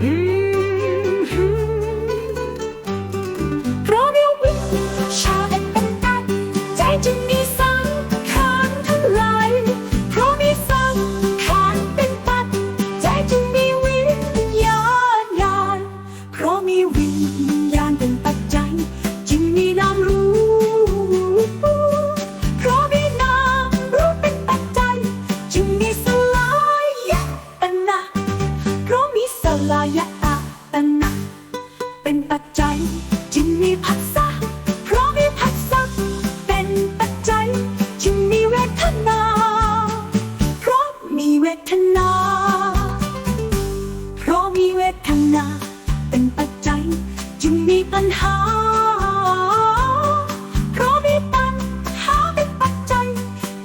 เจจัยจึงมีผัสสะเพราะมีผัสสะเป็นปัจจัยจึงมีเวทนา เพราะมีเวทนา เพราะมีเวทนา เป็นปัจจัยจึงมีปัญหา เพราะมีปัญหาเป็นปัจจัย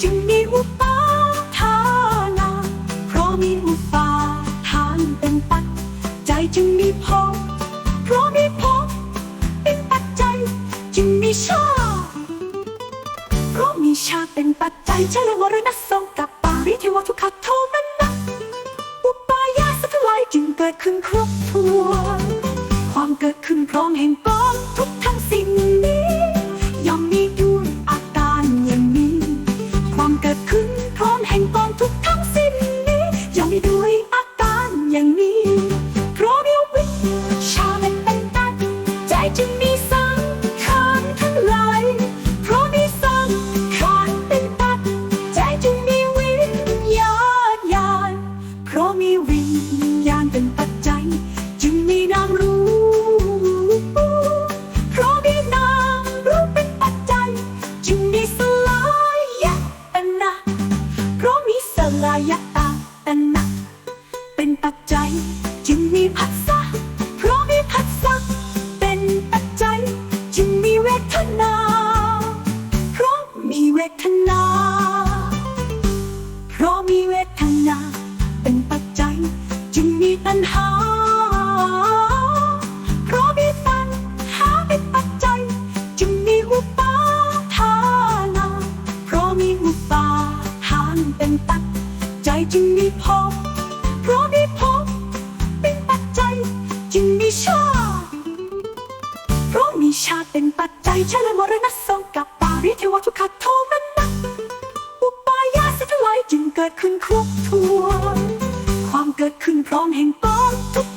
จึงมีอุปาทานาเพราะมีอุปาทานเป็นปัจจัยจึงมีภพ ชาเป็นปัจจัยชะละวรณะทรงกับปาริเทวทุกขโทมันนะอุปายาสักลายจึงเกิดขึ้นครบถ้วนความเกิดขึ้นพร้อมแห่งกองทุก มีวิญญาณเป็นปัจจัย จึงมีนามรู้ เพราะมีนามรู้เป็นปัจจัย จึงมีสลายะตนะเพราะมีสลายะตนะเป็นปัจจัย จึงมีผัสสะเพราะมีผัสสะเป็นปัจจัย จึงมีเวทนา เพราะมีเวทนา ปัญหา เพราะมีปัญหาเป็นปัจจัย จึงมีอุปาทานาเพราะมีอุปาทานเป็นปัจจัยจึงมีภพเพราะมีภพเป็นปัจจัย จึงมีชาติเพราะมีชาติเป็นปัจจัยชะละมรณะทรงกับปาริเทวทุกขโทมันนะอุปายาสักลายจึงเกิดขึ้นครบถ้วนคว กิดขึ้นพร้อมแห่งกองทุก